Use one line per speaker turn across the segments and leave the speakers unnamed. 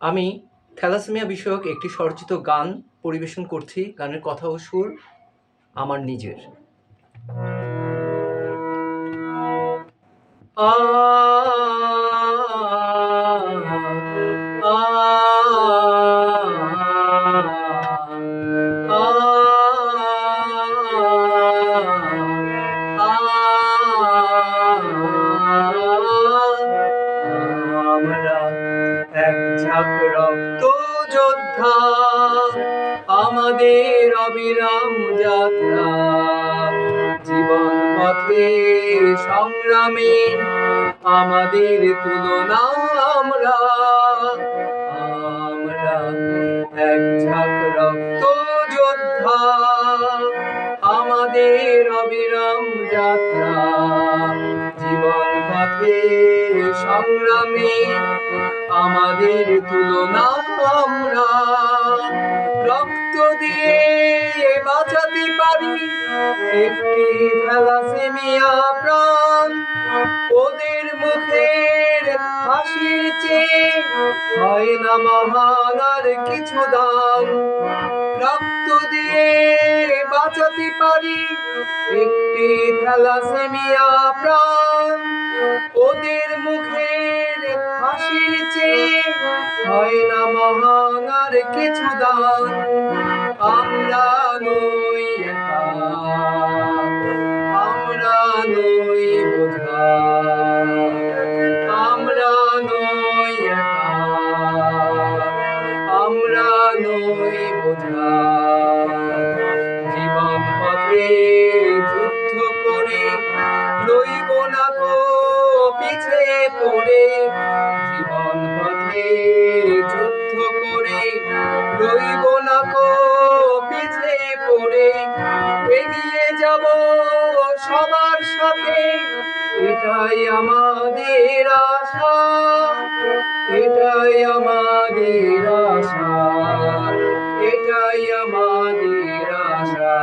আমি থ্যালাসেমিয়া বিষয়ক একটি সরচিত গান পরিবেশন করছি গানের কথা ও সুর আমার নিজের আ যোদ্ধা আমাদের অবিরাম যাত্রা। জীবন পথে সংগ্রামে আমাদের তুলনা আমরা। আমরা এক ঝাঁক রক্ত যোদ্ধা, আমাদের অবিরাম যাত্রা। জীবন পথে সংগ্রামে আমাদের তুলনা রক্ত দিয়ে বাঁচাতে পারি। একটি থ্যালাসেমিয়া প্রাণ ওদের মুখের হাসির চেয়ে হয় না মহান আর কিছু দাম রক্ত দিয়ে বাঁচাতে পারি। একটি থ্যালাসেমিয়া প্রাণ ওদের মুখের হাসির চেয়ে হয় না কিছু দান রইব না গো পিছে পড়ে এগিয়ে যাব সবার সাথে। এটাই আমাদের আশা, এটাই আমাদের আশা, এটাই আমাদের আশা।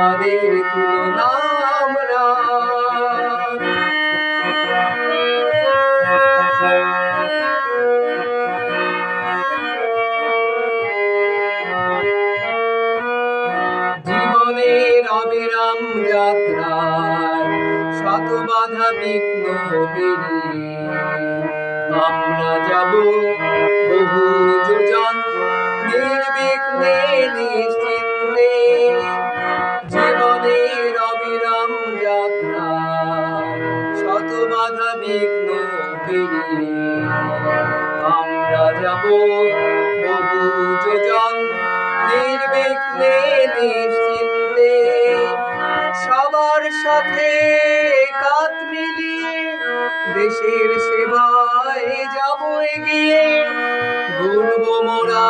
আমাদের তুলনা আমরা জীবনের অবিরাম যাত্রায় শত বাধা বিঘ্ন পেরিয়ে আমরা যাব বহু যোজন নির্বিঘ্নে নিশ্চিন্তে বিঘ্ন পেরিয়ে আমরা যাব বহু নির্বিঘ্নে নিশ্চিন্তে। সবার সাথে কাত মিলিয়ে দেশের সেবায় যাব এগিয়ে। গড়ব মোরা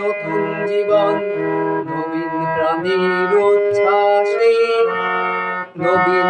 নতুন জীবন, নবীন প্রাণীর উচ্ছ্বাসে। নবীন